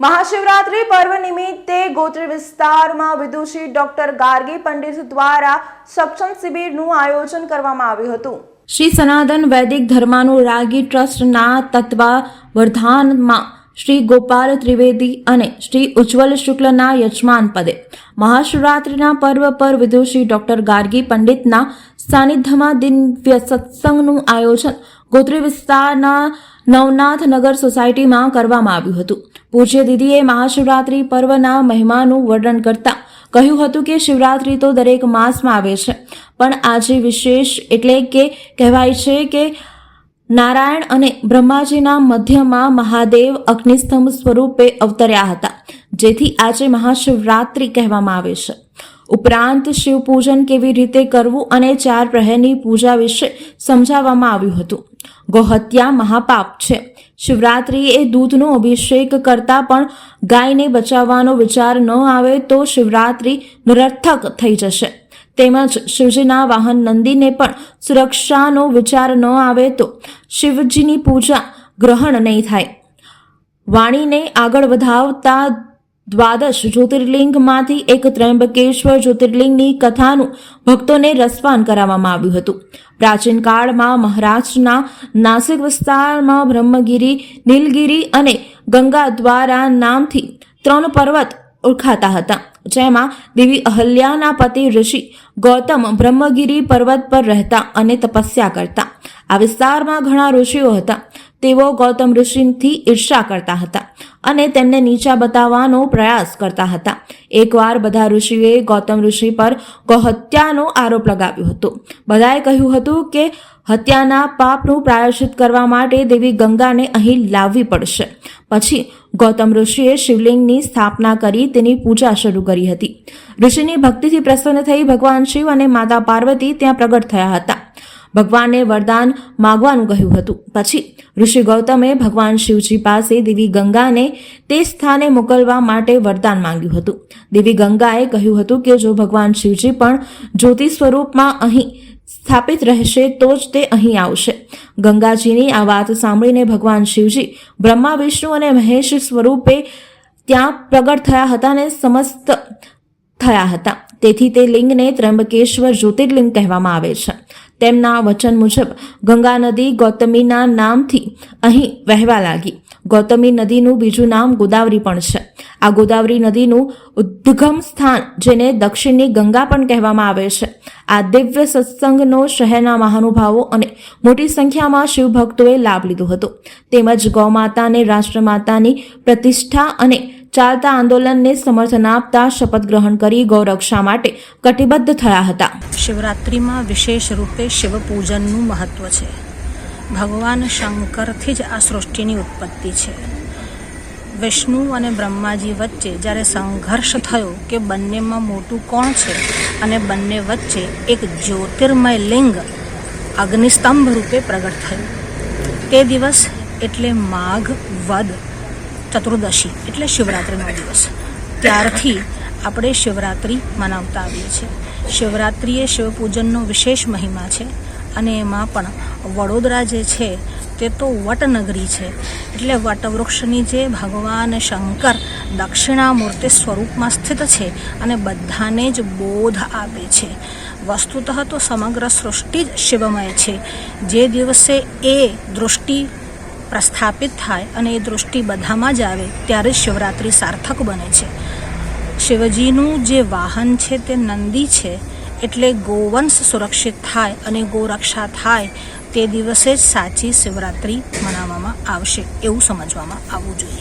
મહાશિવરાત્રી પર્વ નિમિત્તે ગોત્રી વિસ્તારમાં વિદુષી ડોક્ટર ગાર્ગી પંડિત દ્વારા સક્ષમ શિબિરનું આયોજન કરવામાં આવ્યું હતું. શ્રી સનાતન વૈદિક ધર્માનું રાગી ટ્રસ્ટના તત્વાવર્ધાનમાં શ્રી ગોપાલ ત્રિવેદી અને શ્રી ઉજ્જવલ શુક્લના યજમાન પદે મહાશિવરાત્રિના પર્વ પર વિદુષી ડોક્ટર ગાર્ગી પંડિતના સાનિધ્યમાં દિવ્ય સત્સંગનું આયોજન ગોત્રી વિસ્તારના નવનાથ નગર સોસાયટીમાં કરવામાં આવ્યું હતું. પૂજ્ય દીદીએ મહાશિવરાત્રિ પર્વના મહિમાનું વર્ણન કરતા કહ્યું હતું કે શિવરાત્રિ તો દરેક માસમાં આવે છે. પણ આજે વિશેષ એટલે કે કહેવાય છે કે નારાયણ અને બ્રહ્માજીના મધ્યમાં મહાદેવ અગ્નિસ્તંભ સ્વરૂપે અવતર્યા હતા, જેથી આજે મહાશિવરાત્રિ કહેવામાં આવે છે. ઉપરાંત શિવ પૂજન કેવી રીતે કરવું અને ચાર પ્રહરની પૂજા વિશે સમજાવવામાં આવ્યું હતું. ગોહત્યા મહાપાપ છે. શિવરાત્રિ એ દૂધનો અભિષેક કરતા પણ ગાયને બચાવવાનો વિચાર ન આવે તો શિવરાત્રિ નિરર્થક થઈ જશે. તેમજ શિવજીના વાહન નંદીને પણ સુરક્ષાનો વિચાર ન આવે તો શિવજીની પૂજા ગ્રહણ નહીં થાય. વાણીને આગળ વધાવતા દ્વાદશ જ્યોતિર્લિંગમાંથી એક ત્રંબકેશ્વર જ્યોતિર્લિંગની કથાનું ભક્તોને રસપાન કરાવવામાં આવ્યું હતું. પ્રાચીન કાળમાં મહારાષ્ટ્રના નાસિક વિસ્તારમાં બ્રહ્મગીરી, નીલગિરી અને ગંગા દ્વારા નામથી ત્રણ પર્વત ઓળખાતા હતા, જેમાં દેવી અહલ્યાના પતિ ઋષિ ગૌતમ બ્રહ્મગીરી પર્વત પર રહેતા અને તપસ્યા કરતા. આ વિસ્તારમાં ઘણા ઋષિઓ હતા. તેઓ ગૌતમ ઋષિથી ઈર્ષા કરતા હતા. અને તેમને નીચા બતાવવાનો પ્રયાસ કરતા હતા. એકવાર બધા ઋષિએ ગૌતમ ઋષિ પર ગૌહત્યાનો આરોપ લગાવ્યો હતો. બધાએ કહ્યું હતું કે હત્યાના પાપનું પ્રાયશ્ચિત કરવા માટે દેવી ગંગાને અહીં લાવવી પડશે. પછી ગૌતમ ઋષિએ શિવલિંગની સ્થાપના કરી તેની પૂજા શરૂ કરી હતી. ઋષિની ભક્તિથી પ્રસન્ન થઈ ભગવાન શિવ અને માતા પાર્વતી ત્યાં પ્રગટ થયા હતા. ભગવાનને વરદાન માગવાનું કહ્યું હતું. પછી ઋષિ ગૌતમે ભગવાન શિવજી પાસે દેવી ગંગાને તે સ્થાને મોકલવા માટે વરદાન માંગ્યું હતું. દેવી ગંગાએ કહ્યું હતું કે જો ભગવાન શિવજી પણ જ્યોતિ સ્વરૂપમાં અહીં સ્થાપિત રહેશે તો જ તે અહીં આવશે. ગંગાજીની આ વાત સાંભળીને ભગવાન શિવજી બ્રહ્મા, વિષ્ણુ અને મહેશ સ્વરૂપે ત્યાં પ્રગટ થયા હતા અને સમસ્ત થયા હતા. તેથી તે લિંગને ત્રંબકેશ્વર જ્યોતિર્લિંગ કહેવામાં આવે છે. તેમના વચન મુજબ ગંગા નદી ગૌતમીના નામથી અહીં વહેવા લાગી. ગૌતમી નદીનું બીજું નામ ગોદાવરી પણ છે. આ ગોદાવરી નદીનું ઉદ્ગમ સ્થાન જેને દક્ષિણની ગંગા પણ કહેવામાં આવે છે. આ દિવ્ય સત્સંગનો શહેરના મહાનુભાવો અને મોટી સંખ્યામાં શિવભક્તોએ લાભ લીધો હતો. તેમજ ગૌમાતાને રાષ્ટ્રમાતાની પ્રતિષ્ઠા અને ચાલતા આંદોલનને સમર્થન આપતા શપથ ગ્રહણ કરી ગૌરક્ષા માટે કટિબદ્ધ થયા હતા? શિવરાત્રિમાં વિશેષ રૂપે શિવ પૂજનનું મહત્ત્વ છે. ભગવાન શંકરથી જ આ સૃષ્ટિની ઉત્પત્તિ છે. વિષ્ણુ અને બ્રહ્માજી વચ્ચે જ્યારે સંઘર્ષ થયો કે બંનેમાં મોટું કોણ છે અને બંને વચ્ચે એક જ્યોતિર્મય લિંગ અગ્નિસ્તંભ રૂપે પ્રગટ થયું. તે દિવસ એટલે માઘ, વદ ચતુર્દશી, એટલે શિવરાત્રિનો દિવસ. ત્યારથી આપણે શિવરાત્રિ મનાવતા આવીએ છીએ. શિવરાત્રિ એ શિવપૂજનનો વિશેષ મહિમા છે અને એમાં પણ વડોદરા જે છે તે તો વટનગરી છે. એટલે વટવૃક્ષની જે ભગવાન શંકર દક્ષિણામૂર્તિ સ્વરૂપમાં સ્થિત છે અને બધાને જ બોધ આપે છે. વસ્તુતઃ તો સમગ્ર સૃષ્ટિ જ શિવમય છે. જે દિવસે એ દૃષ્ટિ પ્રસ્થાપિત થાય અને એ દૃષ્ટિ બધામાં જ આવે, ત્યારે શિવરાત્રિ સાર્થક બને છે. શિવજીનું જે વાહન છે તે નંદી છે, એટલે ગોવંશ સુરક્ષિત થાય અને ગોરક્ષા થાય, તે દિવસે જ સાચી શિવરાત્રિ મનાવવામાં આવશે, એવું સમજવામાં આવવું જોઈએ.